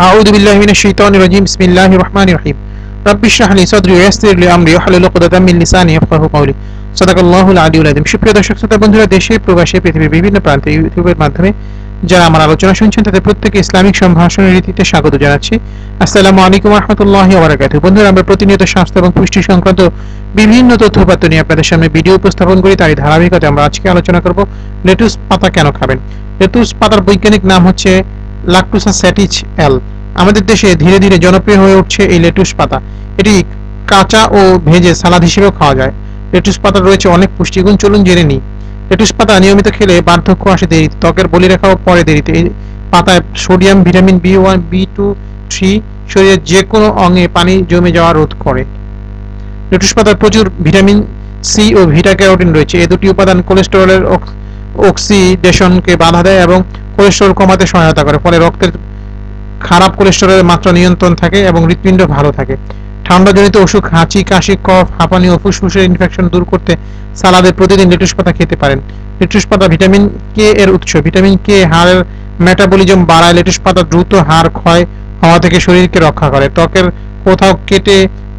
أعوذ আউযু বিল্লাহি মিনাশ শাইতানির রাজিম বিসমিল্লাহির রহমানির রহিম রাব্বি ইশরাহ লি সাদরি ওয়া ইয়াসসির লি আমরি عقدة من لساني يفقهوا قولي. صدق الله العلي العظيم. شكرا দর্শক শ্রোতা, বন্ধুরা, দেশে, প্রবাসে, পৃথিবীর বিভিন্ন প্রান্তে ইউটিউবের মাধ্যমে যারা আমার আলোচনা শুনছেন, তাদের প্রত্যেকে ইসলামিক সম্ভাষণ রীতিতে স্বাগত জানাচ্ছি। আসসালামু আলাইকুম রাহমাতুল্লাহি ওয়া বারাকাতুহু। বন্ধুরা, আমরা প্রতিনিয়ত স্বাস্থ্য এবং পুষ্টি সংক্রান্ত বিভিন্ন তথ্যপাত্র নিয়ে আপনাদের সামনে ভিডিও উপস্থাপন করি। তাই ধারাবাহিকতায় আমরা আজকে আলোচনা করব লেটুস পাতা কেন খাবেন? লেটুস পাতার বৈজ্ঞানিক নাম হচ্ছে লাকটুসা স্যাটিচ এল আমাদের দেশে ধীরে ধীরে জনপ্রিয় হয়ে উঠছে এই লেটুস পাতা। এটি কাঁচা ও ভেজে সালাদ হিসেবেও খাওয়া যায়। লেটুস পাতার রয়েছে অনেক পুষ্টিগুণ, চলুন জেনে নিই। লেটুস পাতা নিয়মিত খেলে বার্ধক্য আসে দেরিতে। ত্বকের বলিরেখাও পরে দেরিতে। এই পাতায় sodium vitamin B one B two three শরীরের যে কোনো অঙ্গে পানি জমে যাওয়া রোধ করে। লেটুস পাতায় প্রচুর ভিটামিন সি ও ভিটা ক্যারোটিন রয়েছে। এ দুটি উপাদান কোলেস্টেরলের অক্সিডেশনকে বাধা দেয় এবং কোলেস্টেরল কমাতে সহায়তা করে, ফলে রক্তের খারাপ কোলেস্টেরলের মাত্রা নিয়ন্ত্রণ থাকে এবং হৃৎপিণ্ড ভালো থাকে। ঠান্ডাজনিত অসুখ, হাঁচি, কাশি, কফ, হাঁপানি ও ফুসফুসের ইনফেকশন দূর করতে সালাদে প্রতিদিন লেটুস পাতা খেতে পারেন। লেটুস পাতা ভিটামিন কে এর উৎস। ভিটামিন কে হাড়ের মেটাবলিজম বাড়ায়, লেটুস পাতা দ্রুত হাড় ক্ষয় হওয়া থেকে শরীরকে রক্ষা করে। ত্বকের কোথাও কেটে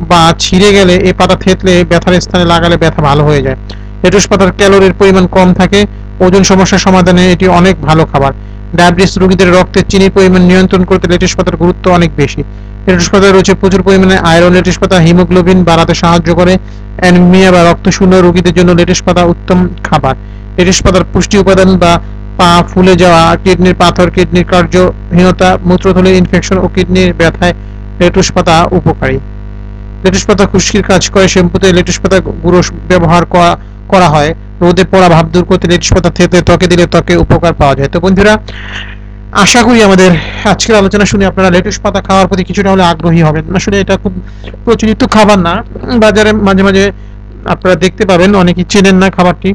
বা ছিঁড়ে গেলে এ পাতা থেতলে ব্যথার স্থানে লাগালে ব্যথা ভালো হয়ে যায়। লেটুস পাতার ক্যালোরির পরিমাণ কম থাকে ওজন সমস্যার সমাধানে এটি অনেক ভালো খাবার। ডায়াবেটিস রোগীদের রক্তে চিনির পরিমাণ নিয়ন্ত্রণ করতে লেটুস পাতার গুরুত্ব অনেক বেশি। লেটুস পাতায় রয়েছে প্রচুর পরিমাণে আয়রন, লেটুস পাতা হিমোগ্লোবিন বাড়াতে সাহায্য করে, অ্যানিমিয়া বা রক্তশূন্য রোগীদের জন্য লেটুস পাতা উত্তম খাবার। লেটুস পাতার পুষ্টি উপাদান বা পা ফুলে যাওয়া, কিডনির পাথর, কিডনির কার্যহীনতা মূত্রথলির ইনফেকশন ও কিডনির ব্যথায় লেটুস পাতা উপকারী। লেটুস পাতা খুশকির কাজ করে, শ্যাম্পুতে লেটুস পাতা গুঁড়ো ব্যবহার করা করা হয়। রোদে পড়া ভাব দূর করতে লেটুস পাতা থেতে ত্বকে দিলে ত্বকে উপকার পাওয়া যায়। তো বন্ধুরা, আশা করি আমাদের আজকের আলোচনা শুনে আপনারা লেটুস পাতা খাওয়ার প্রতি কিছুটা হলে আগ্রহী হবেন। আসলে এটা খুব প্রচলিত খাবার না। বাজারে মাঝে মাঝে আপনারা দেখতে পাবেন, অনেকেই চেনেন না খাবারটি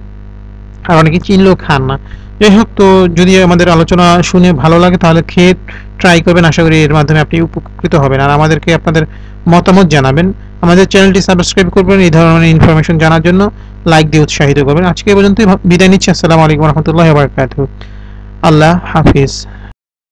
আর অনেকে চিনলেও খান না। যাই হোক, তো যদি আমাদের আলোচনা শুনে ভালো লাগে তাহলে খেয়ে ট্রাই করবেন। আশা করি এর মাধ্যমে আপনি উপকৃত হবেন। আর আমাদেরকে আপনাদের মতামত জানাবেন। আমাদের চ্যানেলটি সাবস্ক্রাইব করবেন, এই ধরনের ইনফরমেশন জানার জন্য লাইক দিয়ে উৎসাহিত করবেন। আজকে পর্যন্তই, বিদায় নিচ্ছি, আসসালামু আলাইকুম রহমতুল্লাহ বারকাত আল্লাহ হাফিজ।